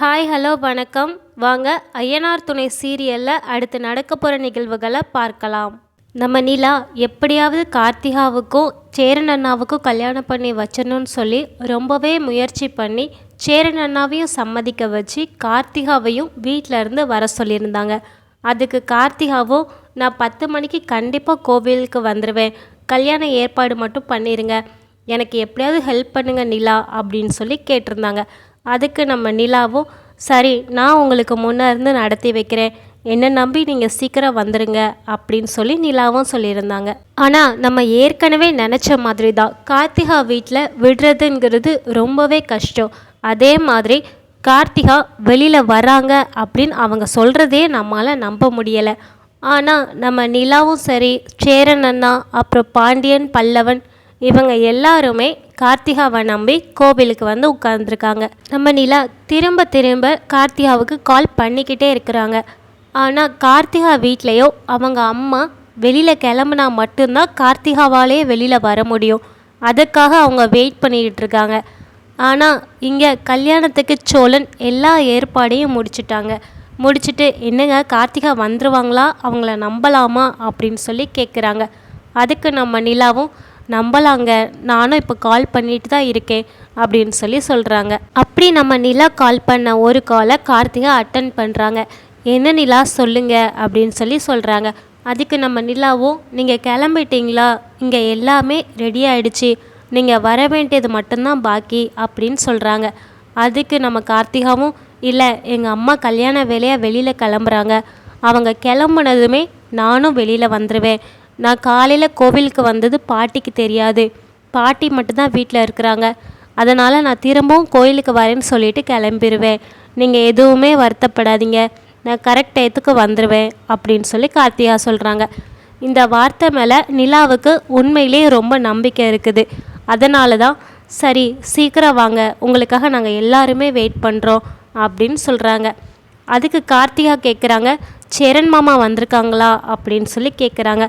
Hi hello வணக்கம். வாங்க ஐயனார் துணை சீரியலில் அடுத்து நடக்க போகிற நிகழ்வுகளை பார்க்கலாம். நம்ம நிலா எப்படியாவது கார்த்திகாவுக்கும் சேரன் அண்ணாவுக்கும் கல்யாணம் பண்ணி வச்சணும்னு சொல்லி ரொம்பவே முயற்சி பண்ணி சேரன் அண்ணாவையும் சம்மதிக்க வச்சு கார்த்திகாவையும் வீட்டில் இருந்து வர சொல்லியிருந்தாங்க. அதுக்கு கார்த்திகாவும் நான் பத்து மணிக்கு கண்டிப்பாக கோவிலுக்கு வந்துடுவேன் கல்யாண ஏற்பாடு மட்டும் பண்ணிடுங்க எனக்கு எப்படியாவது ஹெல்ப் பண்ணுங்க நிலா அப்படின்னு சொல்லி கேட்டிருந்தாங்க. அதுக்கு நம்ம நிலாவும் சரி நான் உங்களுக்கு முன்னே இருந்து நடத்தி வைக்கிறேன். என்னை நம்பி நீங்கள் சீக்கிரம் வந்துடுங்க அப்படின்னு சொல்லி நிலாவும் சொல்லியிருந்தாங்க. ஆனால் நம்ம ஏற்கனவே நினச்ச மாதிரி தான் கார்த்திகா வீட்டில் விடுறதுங்கிறது ரொம்பவே கஷ்டம். அதே மாதிரி கார்த்திகா வெளியில் வராங்க அப்படின்னு அவங்க சொல்கிறதே நம்மளால் நம்ப முடியலை. ஆனால் நம்ம நிலாவும் சரி சேரன் அண்ணா அப்புறம் பாண்டியன் பல்லவன் இவங்க எல்லாருமே கார்த்திகாவை நம்பி கோவிலுக்கு வந்து உட்காந்துருக்காங்க நம்ம நிலா திரும்ப திரும்ப கார்த்திகாவுக்கு கால் பண்ணிக்கிட்டே இருக்கிறாங்க. ஆனால் கார்த்திகா வீட்லேயோ அவங்க அம்மா வெளியில் கிளம்புனா மட்டும்தான் கார்த்திகாவாலே வெளியில் வர முடியும். அதுக்காக அவங்க வெயிட் பண்ணிக்கிட்டு இருக்காங்க. ஆனால் இங்கே கல்யாணத்துக்கு சோழன் எல்லா ஏற்பாடையும் முடிச்சிட்டாங்க. முடிச்சுட்டு என்னங்க கார்த்திகா வந்துருவாங்களா? அவங்கள நம்பலாமா? அப்படின்னு சொல்லி கேட்குறாங்க அதுக்கு நம்ம நிலாவும் நம்பலாங்க. நானும் இப்போ கால் பண்ணிட்டு தான் இருக்கேன் அப்படின்னு சொல்லி சொல்கிறாங்க அப்படி நம்ம நிலா கால் பண்ண ஒரு காலை கார்த்திகா அட்டன் பண்ணுறாங்க என்ன நிலா சொல்லுங்க அப்படின்னு சொல்லி சொல்கிறாங்க அதுக்கு நம்ம நிலாவும் நீங்கள் கிளம்பிட்டீங்களா? இங்கே எல்லாமே ரெடி ஆயிடுச்சு. நீங்கள் வர வேண்டியது மட்டும்தான் பாக்கி அப்படின்னு சொல்கிறாங்க அதுக்கு நம்ம கார்த்திகாவும் இல்லை எங்கள் அம்மா கல்யாண வேலையாக வெளியில் கிளம்புறாங்க. அவங்க கிளம்புனதுமே நானும் வெளியில் வந்துடுவேன் நான் காலையில் கோவிலுக்கு வந்தது பாட்டிக்கு தெரியாது. பாட்டி மட்டும்தான் வீட்டில் இருக்கிறாங்க. அதனால் நான் திரும்பவும் கோயிலுக்கு வரேன்னு சொல்லிட்டு கிளம்பிடுவேன் நீங்கள் எதுவுமே வருத்தப்படாதீங்க. நான் கரெக்ட் டயத்துக்கு வந்துடுவேன் அப்படின்னு சொல்லி கார்த்திகா சொல்கிறாங்க இந்த வார்த்தை மேலே நிலாவுக்கு உண்மையிலே ரொம்ப நம்பிக்கை இருக்குது. அதனால தான் சரி சீக்கிரம் வாங்க. உங்களுக்காக நாங்கள் எல்லாருமே வெயிட் பண்ணுறோம் அப்படின்னு சொல்கிறாங்க அதுக்கு கார்த்திகா கேட்குறாங்க சேரன் மாமா வந்திருக்காங்களா? அப்படின்னு சொல்லி கேட்குறாங்க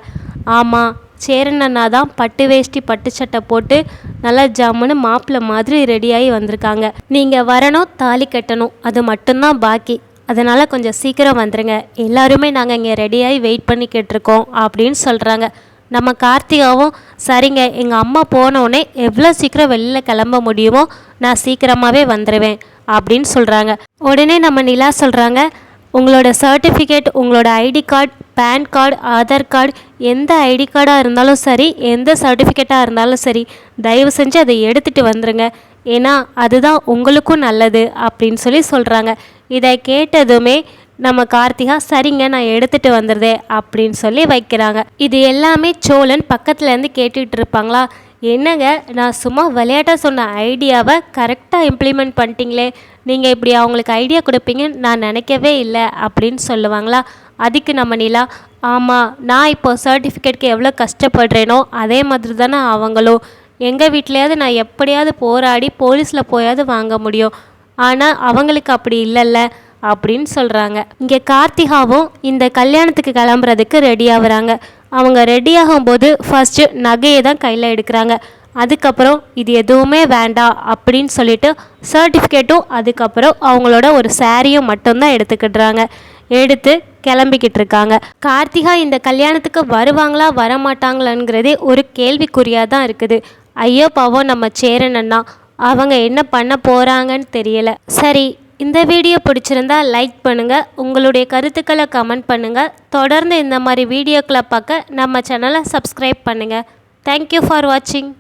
ஆமாம் சேரன் அண்ணா தான் பட்டு வேஷ்டி பட்டு சட்டை போட்டு நல்லா ஜம்முன்னு மாப்பிள்ளை மாதிரி ரெடியாகி வந்திருக்காங்க. நீங்கள் வரணும் தாலி கட்டணும் அது மட்டும்தான் பாக்கி. அதனால் கொஞ்சம் சீக்கிரம் வந்துடுங்க எல்லாருமே நாங்கள் இங்கே ரெடியாகி வெயிட் பண்ணிக்கிட்டு இருக்கோம் அப்படின்னு சொல்கிறாங்க நம்ம கார்த்திகாவும் சரிங்க எங்கள் அம்மா போனோடனே எவ்வளோ சீக்கிரம் வெளியில் கிளம்ப முடியுமோ நான் சீக்கிரமாகவே வந்துடுவேன் அப்படின்னு சொல்கிறாங்க உடனே நம்ம நிலா சொல்கிறாங்க உங்களோட சர்டிஃபிகேட் உங்களோட ID card PAN card Aadhaar card எந்த ஐடி கார்டாக இருந்தாலும் சரி எந்த சர்டிஃபிகேட்டாக இருந்தாலும் சரி தயவு செஞ்சு அதை எடுத்துகிட்டு வந்துடுங்க ஏன்னா அதுதான் உங்களுக்கும் நல்லது அப்படின்னு சொல்லி சொல்கிறாங்க இதை கேட்டதுமே நம்ம கார்த்திகா சரிங்க நான் எடுத்துகிட்டு வந்துடுதே அப்படின்னு சொல்லி வைக்கிறாங்க. இது எல்லாமே சோழன் பக்கத்துலேருந்து கேட்டுகிட்டு இருப்பாங்களா? என்னங்க நான் சும்மா விளையாட்டாக சொன்ன ஐடியாவை கரெக்டாக இம்ப்ளிமெண்ட் பண்ணிட்டீங்களே நீங்கள் இப்படி அவங்களுக்கு ஐடியா கொடுப்பீங்கன்னு நான் நினைக்கவே இல்லை அப்படின்னு சொல்லுவாங்களா? அதுக்கு நம்ம நிலா ஆமாம் நான் இப்போ சர்டிஃபிகேட்க்கு எவ்வளோ கஷ்டப்படுறேனோ அதே மாதிரி தானே அவங்களும். எங்கள் வீட்லேயாவது நான் எப்படியாவது போராடி போலீஸில் போயாவது வாங்க முடியும். ஆனால் அவங்களுக்கு அப்படி இல்லைல்ல அப்படின்னு சொல்கிறாங்க இங்கே கார்த்திகாவும் இந்த கல்யாணத்துக்கு கிளம்புறதுக்கு ரெடி ஆகுறாங்க. அவங்க ரெடி ஆகும்போது ஃபஸ்ட்டு நகையை தான் கையில் எடுக்கிறாங்க. அதுக்கப்புறம் இது எதுவுமே வேண்டாம் அப்படின்னு சொல்லிட்டு சர்டிஃபிகேட்டும் அதுக்கப்புறம் அவங்களோட ஒரு சாரியும் மட்டும்தான் எடுத்துக்கிடுறாங்க. எடுத்து கிளம்பிக்கிட்டு இருக்காங்க. கார்த்திகா இந்த கல்யாணத்துக்கு வருவாங்களா வரமாட்டாங்களாங்கிறதே ஒரு கேள்விக்குறியாக தான் இருக்குது. ஐயோ பாவம் நம்ம சேரனண்ணா அவங்க என்ன பண்ண போகிறாங்கன்னு தெரியல. சரி இந்த வீடியோ பிடிச்சிருந்தா லைக் பண்ணுங்கள் உங்களுடைய கருத்துக்களை கமெண்ட் பண்ணுங்கள் தொடர்ந்து இந்த மாதிரி வீடியோக்களை பார்க்க நம்ம சேனலை சப்ஸ்கிரைப் பண்ணுங்கள் தேங்க்யூ ஃபார் வாட்சிங்